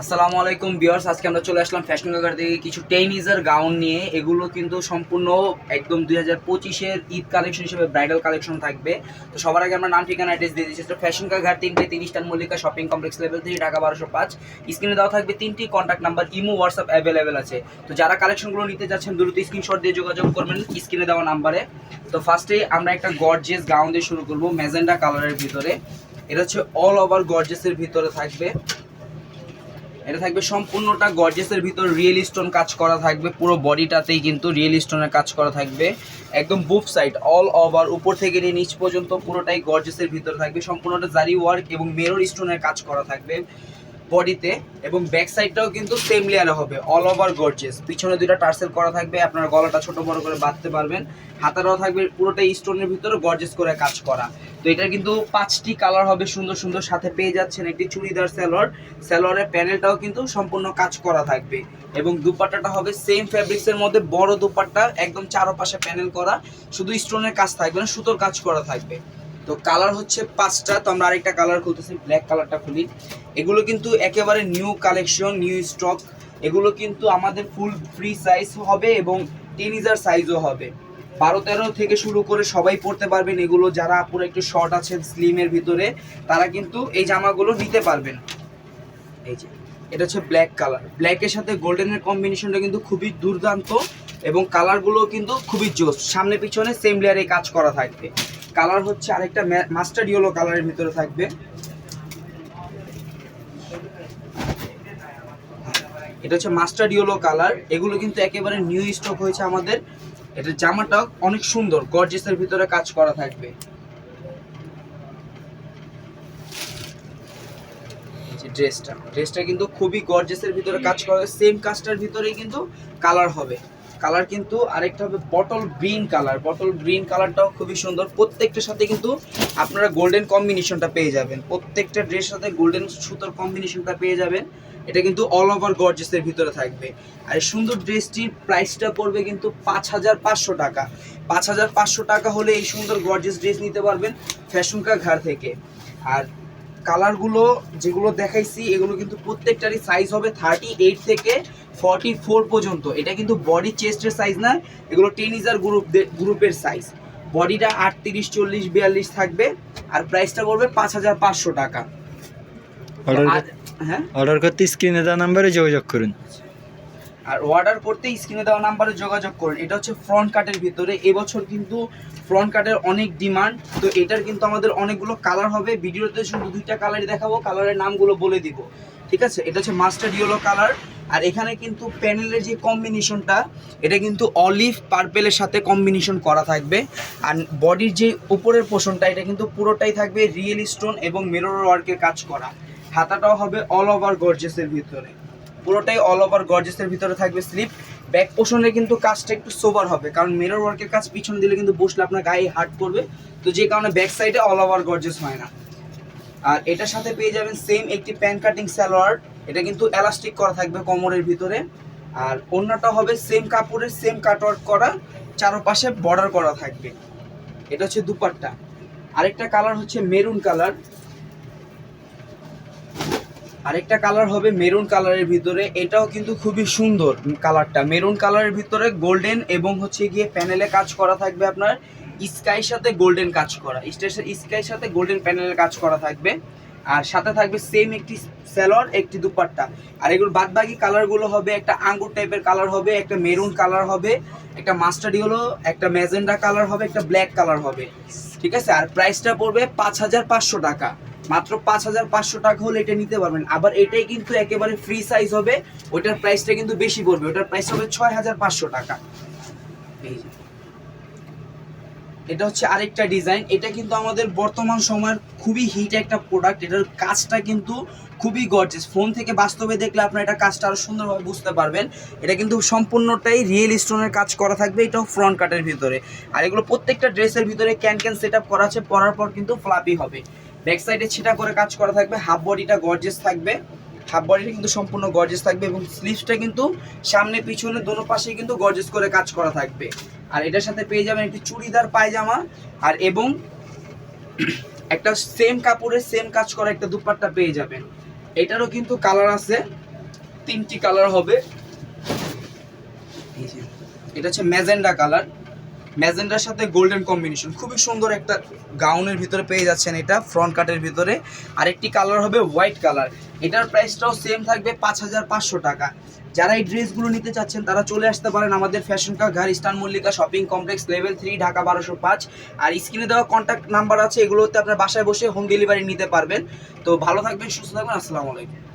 আসসালামু আলাইকুম বিয়ার্স আজকে আমরা চলে আসলাম ফ্যাশন কাকার থেকে কিছু টেনিজার গাউন নিয়ে। এগুলো কিন্তু সম্পূর্ণ একদম দুই হাজার পঁচিশের ঈদ কালেকশন হিসেবে ব্রাইডাল কালেকশন থাকবে। তো সবার আগে আমরা নাম, ঠিকানা অ্যাড্রেস দিয়ে দিচ্ছি। ফ্যাশন কাকার তিনটে তিরিশ টান মল্লিকা শপিং কমপ্লেক্স লেভেল থেকে ঢাকা বারোশো পাঁচ। স্ক্রিনে দেওয়া থাকবে তিনটি contact number imo WhatsApp available আছে। তো যারা কালেকশনগুলো নিতে যাচ্ছেন, দ্রুত স্ক্রিনশট দিয়ে যোগাযোগ করবেন স্ক্রিনে দেওয়া নাম্বারে তো ফার্স্টে আমরা একটা গর্জিয়াস গাউন দিয়ে শুরু করব ম্যাজেন্ডা কালারের ভিতরে। এটা হচ্ছে অল ওভার গর্জেসের ভিতরে থাকবে। এটা থাকবে সম্পূর্ণটা গর্জেসের ভিতর রিয়েল স্টোন কাজ করা থাকবে, পুরো বডিটাতেই কিন্তু রিয়েল স্টোনের কাজ করা থাকবে। একদম বুফ সাইড অল ওভার উপর থেকে নিয়ে নিচ পর্যন্ত পুরোটাই গর্জেসের ভিতর থাকবে। সম্পূর্ণটা জারি ওয়ার্ক এবং মেরোর স্টোনের কাজ করা থাকবে। বডিতে এবং ব্যাক সাইডটাও কিন্তু সেম লেয়ারে হবে অল ওভার গর্জেস পিছনে দুইটা টার্সেল করা থাকবে, আপনার গলাটা ছোট বড় করে বাঁধতে পারবেন। হাতাটাও থাকবে পুরোটাই স্টোনের ভিতরে গর্জেস করে কাজ করা। তো এটার কিন্তু পাঁচটি কালার হবে, সুন্দর সুন্দর সাথে পেয়ে যাচ্ছেন একটি চুড়িদার স্যালোয়ার স্যালোয়ারের প্যানেলটাও কিন্তু সম্পূর্ণ কাজ করা থাকবে। এবং দুপাট্টাটা হবে সেম ফ্যাব্রিক্সের মধ্যে, বড় দুপাট্টা, একদম চারপাশে প্যানেল করা। শুধু স্টোনের কাজ থাকবে না, সুতোর কাজ করা থাকবে। তো কালার হচ্ছে পাঁচটা, তো আমরা আরেকটা কালার খুলতেছি ব্ল্যাক কালারটা খুলি। এগুলো কিন্তু একেবারে নিউ কালেকশন নিউ স্টক এগুলো কিন্তু আমাদের ফুল ফ্রি সাইজ হবে এবং টেনিজার সাইজও হবে। বারো তেরো থেকে শুরু করে সবাই পড়তে পারবেন এগুলো, যারা পুরো একটু শর্ট আছেন স্লিমের ভিতরে, তারা কিন্তু এই জামাগুলো নিতে পারবেন। এই যে, এটা হচ্ছে ব্ল্যাক কালার ব্ল্যাকের সাথে গোল্ডেনের কম্বিনেশনটা কিন্তু খুবই দুর্দান্ত এবং কালারগুলো কিন্তু খুবই জোস। সামনে পিছনে সেম লেয়ারে কাজ করা থাকবে। কালার হচ্ছে আরেকটা মাস্টার্ড ইয়েলো কালারের ভিতরে থাকবে। এটা হচ্ছে মাস্টার্ড ইয়েলো কালার। এগুলো কিন্তু একেবারে নিউ স্টক হয়েছে আমাদের। এটা জামাটা অনেক সুন্দর গর্জেসের ভিতরে কাজ করা থাকবে। ড্রেসটা ড্রেসটা কিন্তু খুবই গর্জেসের ভিতরে কাজ করা সেম কাজটার ভিতরেই কিন্তু কালার হবে। কালার কিন্তু আরেকটা হবে bottle green colour. Bottle green কালারটাও খুবই সুন্দর। প্রত্যেকটার সাথে কিন্তু আপনারা গোল্ডেন কম্বিনেশনটা পেয়ে যাবেন। প্রত্যেকটা ড্রেসের সাথে গোল্ডেন সুতোর কম্বিনেশনটা পেয়ে যাবেন। এটা কিন্তু অল ওভার গর্জেসের ভিতরে থাকবে। আর এই সুন্দর ড্রেসটির প্রাইসটা পড়বে কিন্তু পাঁচ হাজার পাঁচশো টাকা। পাঁচ হাজার পাঁচশো টাকা হলে এই সুন্দর গর্জেস ড্রেস নিতে পারবেন ফ্যাশন কা ঘর থেকে। আর কালারগুলো যেগুলো দেখাইছি এগুলো কিন্তু প্রত্যেকটারই সাইজ হবে থার্টি এইট থেকে ফর্টি ফোর পর্যন্ত। এটা কিন্তু বডি চেস্টের সাইজ না এগুলো টেন ইজার গ্রুপ গ্রুপের সাইজ বডিটা আটত্রিশ চল্লিশ বিয়াল্লিশ থাকবে আর প্রাইসটা পড়বে পাঁচ হাজার পাঁচশো টাকা। অর্ডার হ্যাঁ? অর্ডার করতে স্ক্রিনে দেওয়া নাম্বারে যোগাযোগ করুন। আর অর্ডার করতে স্ক্রিনে দেওয়া নাম্বারে যোগাযোগ করুন। এটা হচ্ছে ফ্রন্ট কাটের ভিতরে। এবছর কিন্তু ফ্রন্ট কাটের অনেক ডিমান্ড তো এটার কিন্তু আমাদের অনেকগুলো কালার হবে। ভিডিওতে শুধু দুইটা কালারই দেখাবো। কালারের নামগুলো বলে দিব। ঠিক আছে? এটা হচ্ছে মাস্টার্ড ইয়েলো কালার আর এখানে কিন্তু প্যানেলের যে কম্বিনেশনটা এটা কিন্তু অলিভ পার্পেলের সাথে কম্বিনেশন করা থাকবে। আর বডির যে উপরের পোষণটা এটা কিন্তু পুরোটাই থাকবে রিয়েল স্টোন এবং মিরর ওয়ার্কের কাজ করা। হাতাটাও হবে অল ওভার গর্জেসের ভিতরে। পুরোটাই অল ওভার গর্জেসের ভিতরে থাকবে স্লিপ ব্যাক পোর্শনে কিন্তু কাজটা একটু সোবার হবে, কারণ মিরর ওয়ার্কের কাজ পিছনে দিলে কিন্তু বসলে আপনার গায়ে হার্ট করবে। তো যে কারণে ব্যাক সাইডে অল ওভার গর্জেস হয় না। আর এটার সাথে পেয়ে যাবেন সেম একটি প্যান কাটিং সালোয়ার, এটা কিন্তু এলাস্টিক করা থাকবে কোমরের ভিতরে। আর অন্যটা হবে সেম কাপড়ের সেম কাটওয়ার্ক করা, চারপাশে বর্ডার করা থাকবে। এটা হচ্ছে দুপাট্টা। আরেকটা কালার হচ্ছে মেরুন কালার আরেকটা কালার হবে মেরুন কালারের ভিতরে। এটাও কিন্তু খুবই সুন্দর কালারটা মেরুন কালারের ভিতরে গোল্ডেন এবং হচ্ছে গিয়ে প্যানেলে কাজ করা থাকবে আপনার স্কাইর সাথে গোল্ডেন কাজ করা। স্কাইয়ের সাথে গোল্ডেন প্যানেলের কাজ করা থাকবে। আর সাথে থাকবে সেম একটি স্যালোয়ার একটি দুপাট্টা। আর এগুলো বাদ বাকি কালারগুলো হবে, একটা আঙ্গুর টাইপের কালার হবে, একটা মেরুন কালার হবে, একটা মাস্টার্ড হলো একটা ম্যাজেন্ডা কালার হবে, একটা ব্ল্যাক কালার হবে। ঠিক আছে? আর প্রাইসটা পড়বে পাঁচ হাজার পাঁচশো টাকা। মাত্র পাঁচ হাজার পাঁচশো টাকা হলে এটা নিতে পারবেন। আবার এটাই কিন্তু একেবারে ফ্রি সাইজ হবে, ওটার প্রাইসটা কিন্তু বেশি পড়বে। ওটার প্রাইস হবে ছয় হাজার পাঁচশো টাকা। এই। এটা হচ্ছে আরেকটা ডিজাইন এটা কিন্তু আমাদের বর্তমান সময়ের খুবই হিট একটা প্রোডাক্ট এটার কাজটা কিন্তু খুবই গর্জেস ফোন থেকে বাস্তবে দেখলে আপনার এটা কাজটা আরও সুন্দরভাবে বুঝতে পারবেন। এটা কিন্তু সম্পূর্ণটাই রিয়েল স্টোনের কাজ করা থাকবে। এটাও ফ্রন্ট কাটের ভিতরে। আর এগুলো প্রত্যেকটা ড্রেসের ভিতরে ক্যান ক্যান সেট করা আছে। পরার পর কিন্তু ফ্লাপি হবে। ব্যাক সাইডে ছিটা করে কাজ করা থাকবে হাফ বডিটা গর্জেস থাকবে হাফ বডিটা কিন্তু সম্পূর্ণ গর্জেস থাকবে এবং স্লিভসটা কিন্তু সামনে পিছনে দোনো পাশে কিন্তু গর্জেস করে কাজ করা থাকবে। আর এটার সাথে পেয়ে যাবেন একটি চুড়িদার পায়জামা, আর এবং একটা সেম কাপড়ের সেম কাজ করা একটা দুপাট্টা পেয়ে যাবেন। এটারও কিন্তু কালার আছে, তিনটি কালার হবে। এটা হচ্ছে ম্যাজেন্ডা কালার ম্যাজেন্ডার সাথে গোল্ডেন কম্বিনেশন খুবই সুন্দর একটা গাউনের ভিতরে পেয়ে যাচ্ছেন এটা ফ্রন্ট কাটের ভিতরে। আরেকটি কালার হবে হোয়াইট কালার এটার প্রাইসটাও সেম থাকবে পাঁচ হাজার পাঁচশো টাকা। যারা এই ড্রেসগুলো নিতে চাচ্ছেন, তারা চলে আসতে পারেন আমাদের fashion ka ghar eastern Mallika shopping complex level three Dhaka বারোশো পাঁচ। আর স্ক্রিনে দেওয়া কন্ট্যাক্ট নাম্বার আছে, এগুলোতে আপনার বাসায় বসে হোম ডেলিভারি নিতে পারবেন। তো ভালো থাকবেন, সুস্থ থাকবেন, আসসালামু আলাইকুম।